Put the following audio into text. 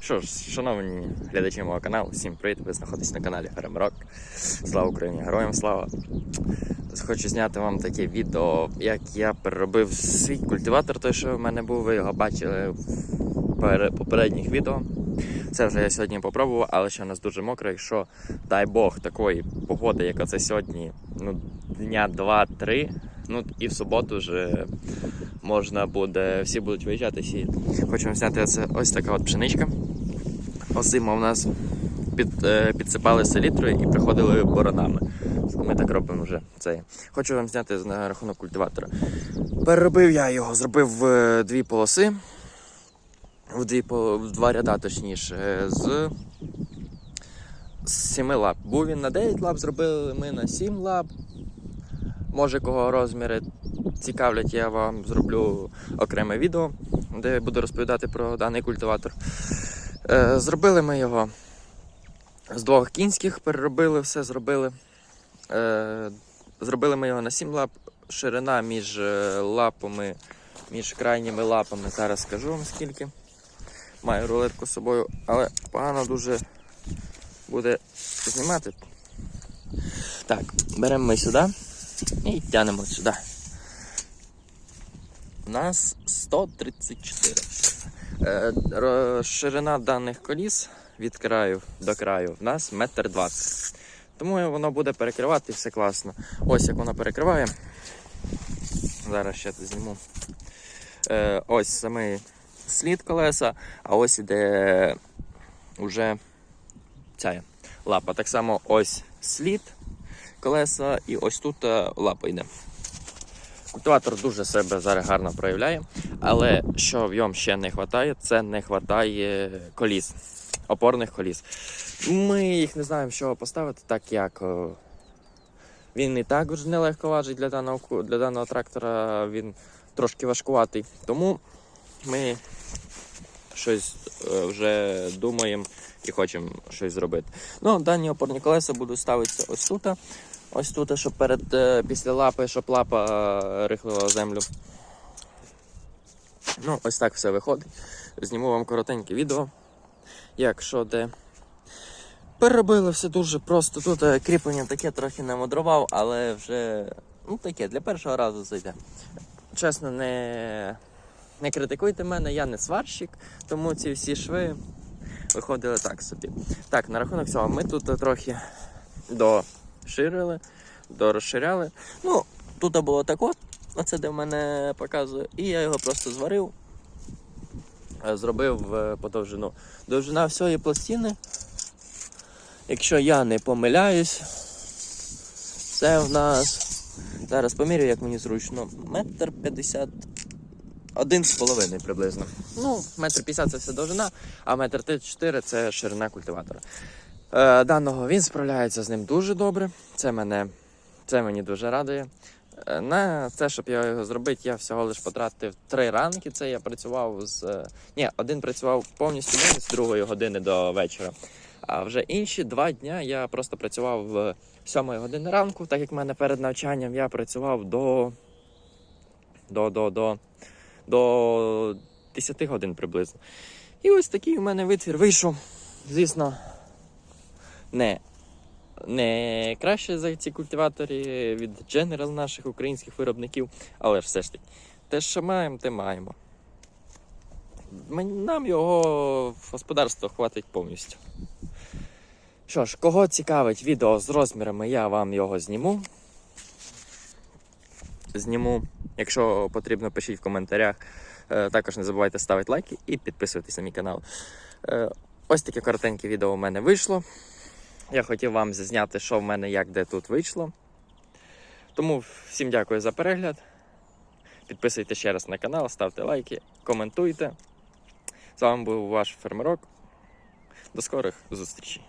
Що ж, шановні глядачі мого каналу, всім привіт! Ви знаходитесь на каналі Фермерок. Слава Україні! Героям слава! Хочу зняти вам таке відео, як я переробив свій культиватор, той, що в мене був, ви його бачили в попередніх відео. Це вже я сьогодні попробував, але ще у нас дуже мокро. Якщо, дай Бог, такої погоди, яка це сьогодні, ну, дня 2-3, ну і в суботу вже можна буде, всі будуть виїжджати сіяти. Хочемо зняти оце, ось така от пшеничка. Озима у нас під, е, підсипали селітрою і приходили боронами. Ми так робимо вже це. Хочу вам зняти на рахунок культиватора. Переробив я його, зробив в дві полоси. В, дві, в два ряда, точніше, е, з, з 7 лап. Був він на 9 лап, зробили ми на 7 лап. Може, кого розміри цікавлять, я вам зроблю окреме відео, де я буду розповідати про даний культиватор. Е, Зробили ми його з двох кінських, переробили все, зробили. Е, Зробили ми його на 7 лап. Ширина між е, лапами, між крайніми лапами. Зараз скажу вам скільки. Маю рулетку з собою, але погано дуже буде знімати. Так, беремо ми сюди і тянемо сюди. У нас 134. Е, ширина даних коліс від краю до краю в нас метр двадцять. Тому воно буде перекривати все класно. Ось як воно перекриває. Зараз ще зніму. Е, ось самий слід колеса, а ось іде вже ця лапа. Так само ось слід колеса, і ось тут е, лапа йде. Культиватор дуже себе зараз гарно проявляє, але що в ньому ще не вистачає, це не вистачає коліс, опорних коліс. Ми їх не знаємо, що поставити, так як він і так вже нелегко важить для даного, для даного трактора, він трошки важкуватий. Тому ми щось е, вже думаємо і хочемо щось зробити. Ну, дані опорні колеса будуть ставитися ось тут. Ось тут, щоб перед е, після лапи, щоб лапа е, рихлила землю. Ну, ось так все виходить. Зніму вам коротеньке відео. Як що де. Переробили все дуже просто. Тут е, кріплення таке трохи не мудрував, але вже ну таке, для першого разу зайде. Чесно, не, не критикуйте мене, я не сварщик, тому ці всі шви виходили так собі. Так, на рахунок цього, ми тут трохи доширили, дорозширяли. Ну, тут було так от, оце де в мене показує, і я його просто зварив, е, зробив е, по довжину. Довжина всієї пластини, якщо я не помиляюсь, це в нас. Зараз поміряю, як мені зручно. Метр п'ятдесят. Один з половиною приблизно. Ну, метр п'ятдесят це все довжина, а метр тридцять чотири це ширина культиватора. Е, даного він справляється з ним дуже добре. Це мене це мені дуже радує. Е, На це, щоб я його зробити, я всього лиш потратив три ранки. Це я працював з. е, Ні, один працював повністю з другої години до вечора. А вже інші два дня я просто працював в 7 години ранку, так як в мене перед навчанням я працював до. до, до, до, до 10 годин приблизно. І ось такий у мене витвір вийшов. Звісно, не, не краще за ці культиваторі від General наших українських виробників, але все ж таки, те, що маємо, те маємо. Нам його господарство хватить повністю. Що ж, кого цікавить відео з розмірами, я вам його зніму. Зніму. Якщо потрібно, пишіть в коментарях. Е, Також не забувайте ставити лайки і підписуватись на мій канал. Е, Ось таке коротеньке відео у мене вийшло. Я хотів вам зазняти, що в мене як де тут вийшло. Тому всім дякую за перегляд. Підписуйтесь ще раз на канал, ставте лайки, коментуйте. З вами був ваш фермерок. До скорих зустрічей.